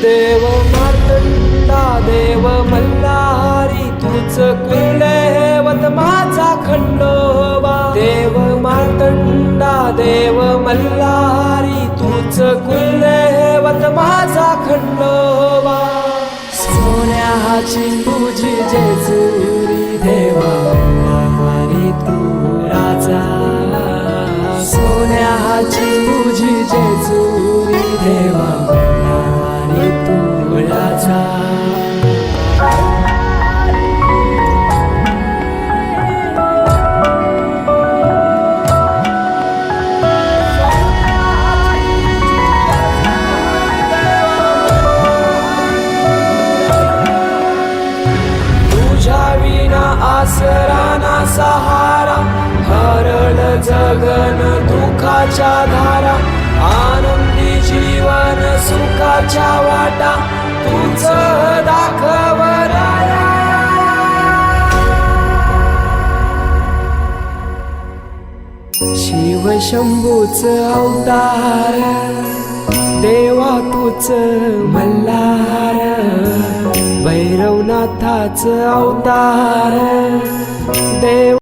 देव मार्तंडा देव मल्हारी तूच कुलदेवत माझा खंडोबा. देव मार्तंडा देव मल्हारी तूच कुलदेवत माझा खंडोबा. सोन्याची तुझी जेजुरी देवा तू राजा. सोन्याची तुझी जेजुरी देवा तुझ्या विना आसरा ना सहारा हरळ जगन दुखाच्या धारा आनंदी जीवन सुखाच्या वाटा तुझ दाखव शिव शंभूच अवतार देवा तूच मल्हार. भैरवनाथाच अवतार. देव